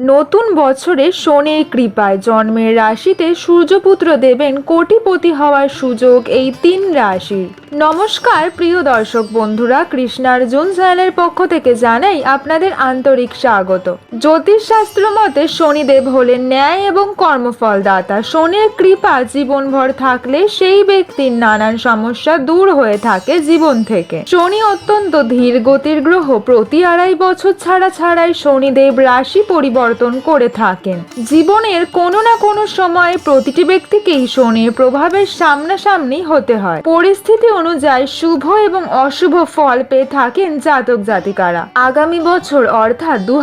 নতুন বছরে শনির কৃপায় জন্মের রাশিতে সূর্যপুত্র দেবেন কোটিপতি হওয়ার সুযোগ এই তিন রাশির নমস্কার, প্রিয় দর্শক বন্ধুরা, কৃষ্ণার্জুন চ্যানেলের পক্ষ থেকে জানাই আপনাদের আন্তরিক স্বাগত। জ্যোতিষশাস্ত্র মতে শনিদেব হলেন ন্যায় এবং কর্মফল দাতা শনির কৃপা জীবনভর থাকলে সেই ব্যক্তির নানান সমস্যা দূর হয়ে থাকে জীবন থেকে। শনি অত্যন্ত ধীর গতির গ্রহ। প্রতি আড়াই বছর ছাড়া ছাড়াই শনিদেব রাশি পরিবর্তন করে থাকেন। জীবনের কোনো না কোনো সময়ে প্রতিটি ব্যক্তিকেই শনির প্রভাবের সামনাসামনি হতে হয়। পরিস্থিতি অনুযায়ী শুভ এবং অশুভ ফল পেয়ে থাকেন জাতক জাতিকারা। আগামী বছর অর্থাৎ দু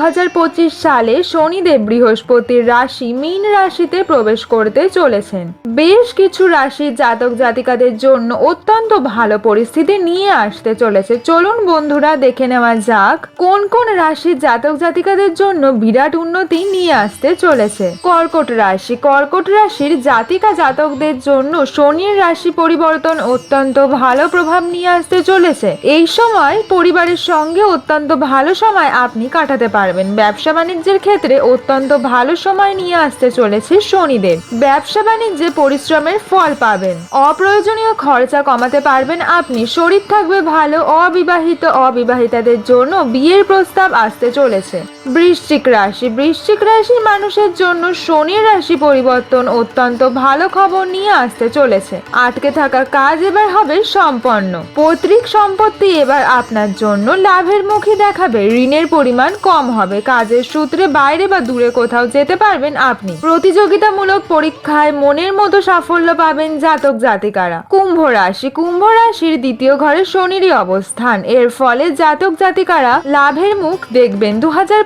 সালে শনিদেব বৃহস্পতির রাশি মীন রাশিতে প্রবেশ করতে চলেছেন। বেশ কিছু রাশির জাতক জাতিকাদের জন্য অত্যন্ত ভালো পরিস্থিতি নিয়ে আসতে চলেছে। চলুন বন্ধুরা দেখে নেওয়া যাক, কোন কোন রাশির জাতক জাতিকাদের জন্য বিরাট উন্নতি নিয়ে আসতে চলেছে। কর্কট রাশি। কর্কট রাশির জাতিকা জাতকদের জন্য শনির রাশি পরিবর্তন অত্যন্ত ভালো প্রভাব নিয়ে আসতে চলেছে। এই সময় পরিবারের সঙ্গে অত্যন্ত ভালো সময় আপনি কাটাতে পারবেন। ব্যবসা বাণিজ্যের ক্ষেত্রে অত্যন্ত ভালো সময় নিয়ে আসতে চলেছে শনিদেব ব্যবসা বাণিজ্যে পরিশ্রমের ফল পাবেন। অপ্রয়োজনীয় খরচা কমাতে পারবেন আপনি। শরীর থাকবে ভালো, অবিবাহিত, অবিবাহিতাদের জন্য বিয়ের প্রস্তাব আসতে চলেছে। বৃশ্চিক রাশি। বৃশ্চিক রাশির মানুষের জন্য শনি রাশি পরিবর্তন অত্যন্ত ভালো খবর নিয়ে আসতে চলেছে। আটকে থাকা কাজ এবার হবে সম্পন্ন। পৈতৃক সম্পত্তি এবার আপনার জন্য লাভের মুখী দেখাবে। ঋণের পরিমাণ কম হবে। কাজের সূত্রে বাইরে বা দূরে কোথাও যেতে পারবেন আপনি। প্রতিযোগিতামূলক পরীক্ষায় মনের মতো সাফল্য পাবেন জাতক জাতিকারা। কুম্ভ রাশি। কুম্ভ রাশির দ্বিতীয় ঘরে শনিরই অবস্থান। এর ফলে জাতক জাতিকারা লাভের মুখ দেখবেন। দু হাজার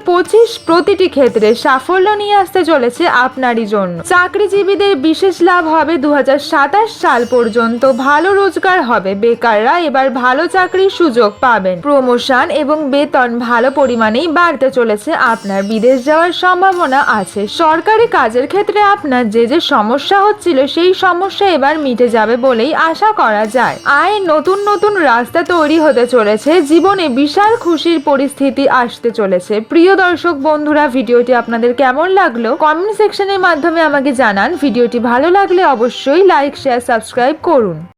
প্রতিটি ক্ষেত্রে সাফল্য নিয়ে আসতে চলেছে আপনারই জন্য। চাকরিজীবীদের বিশেষ লাভ হবে দু হাজার সাতাশ সাল পর্যন্ত। ভালো রোজগার হবে। বেকাররা এবার ভালো চাকরির সুযোগ পাবেন। প্রমোশন এবং বেতন ভালো পরিমাণেই বাড়তে চলেছে আপনার। বিদেশ যাওয়ার সম্ভাবনা আছে। সরকারি কাজের ক্ষেত্রে আপনার যে যে সমস্যা হচ্ছিল, সেই সমস্যা এবার মিটে যাবে বলেই আশা করা যায়। আয় নতুন নতুন রাস্তা তৈরি হতে চলেছে। জীবনে বিশাল খুশির পরিস্থিতি আসতে চলেছে। প্রিয় দর্শক বন্ধুরা, ভিডিওটি আপনাদের কেমন লাগল? কমেন্ট সেকশনের মাধ্যমে আমাকে জানান। ভিডিওটি ভালো লাগলে অবশ্যই লাইক শেয়ার সাবস্ক্রাইব করুন।